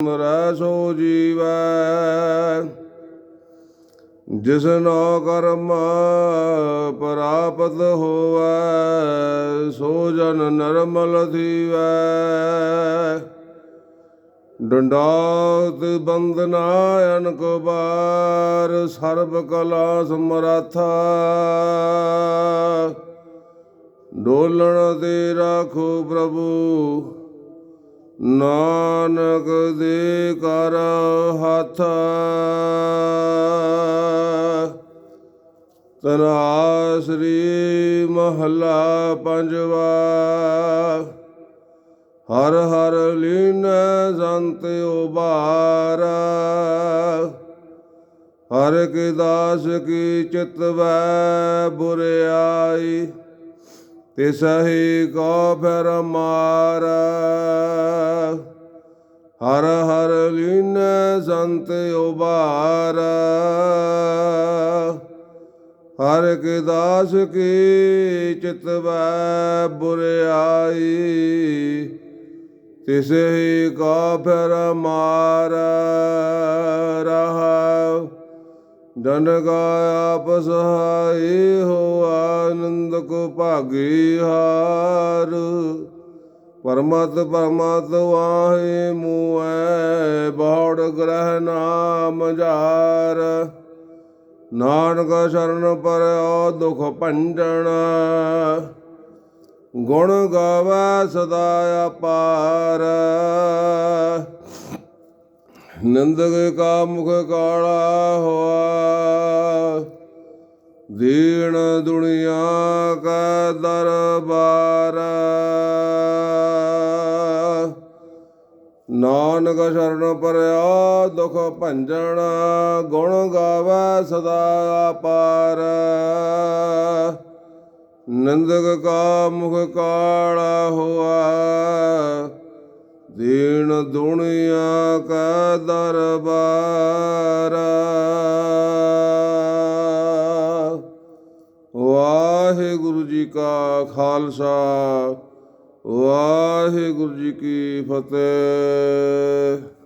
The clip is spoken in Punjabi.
ਮਰੈ ਸੋ ਜੀਵੈ, ਜਿਸ ਕਰਮ ਪ੍ਰਾਪਤ ਹੋਵੈ, ਸੋ ਜਨ ਨਰਮਲ ਥੀਵੈ। ਡੰਡਾਤ ਬੰਦਨਾ ਅਨਕ ਬਾਰ ਸਰਬ ਕਲਾ ਸਮਰਾਥਾ ਡੋਲਣ ਤੇ ਰਾਖੋ ਪ੍ਰਭੂ ਨਾਨਕ ਦੇ ਕਰ ਹੱਥ। ਤਨਾ ਸ੍ਰੀ ਮਹੱਲਾ ਪੰਜਵਾ। ਹਰ ਹਰ ਲੀਨ ਸੰਤ ਉਬਾਰ। ਹਰ ਕੇ ਦਾਸ ਕੀ ਚਿਤਵੈ ਬੁਰਿਆਈ ਤਿਸ ਹੀ ਕੋ ਫਿਰ ਮਾਰ। ਹਰ ਹਰ ਲੀਨ ਸੰਤ ਉਬਾਰ ਹਰ ਕੇ ਦਾਸ ਕੀ ਚਿਤਵੈ ਬੁਰਿਆਈ। ਤਿਸ ਹੀ ਕੋ ਫਿਰ ਮਾਰ। ਜਨ ਕਾ ਆਪ ਸਹਾਈ ਹੋ ਆਨੰਦ ਕੋ ਭਾਗੀ ਹਾਰ। ਪਰਮਤ ਪਰਮਤ ਵਾਹੇ ਮੂਐ ਬੌੜ ਗ੍ਰਹਿ ਨਾਮ ਜਾਰ। ਨਾਨਕ ਸ਼ਰਨ ਪਰਿਓ ਦੁਖ ਭੰਜਨ ਗੁਣ ਗਾਵੈ ਸਦਾ ਅਪਾਰ। ਨਿੰਦਕ ਕਾ ਮੁਖ ਕਾਲਾ ਹੋਆ। ਦੀਨ ਦੁਨੀਆ ਕਾ ਦਰਬਾਰ। ਨਾਨਕ ਸ਼ਰਨ ਪਰਿਆ ਦੁਖ ਭੰਜਣ, ਗੁਣ ਗਾਵੈ ਸਦਾ ਅਪਾਰ। ਨਿੰਦਕ ਕਾ ਮੁਖ ਕਾਲਾ ਹੋਆ। ਦੀਨ ਦੁਨੀਆ ਕਾ ਦਰਬਾਰ। ਵਾਹਿਗੁਰੂ ਜੀ ਕਾ ਖਾਲਸਾ ਵਾਹਿਗੁਰੂ ਜੀ ਕੀ ਫਤਿਹ।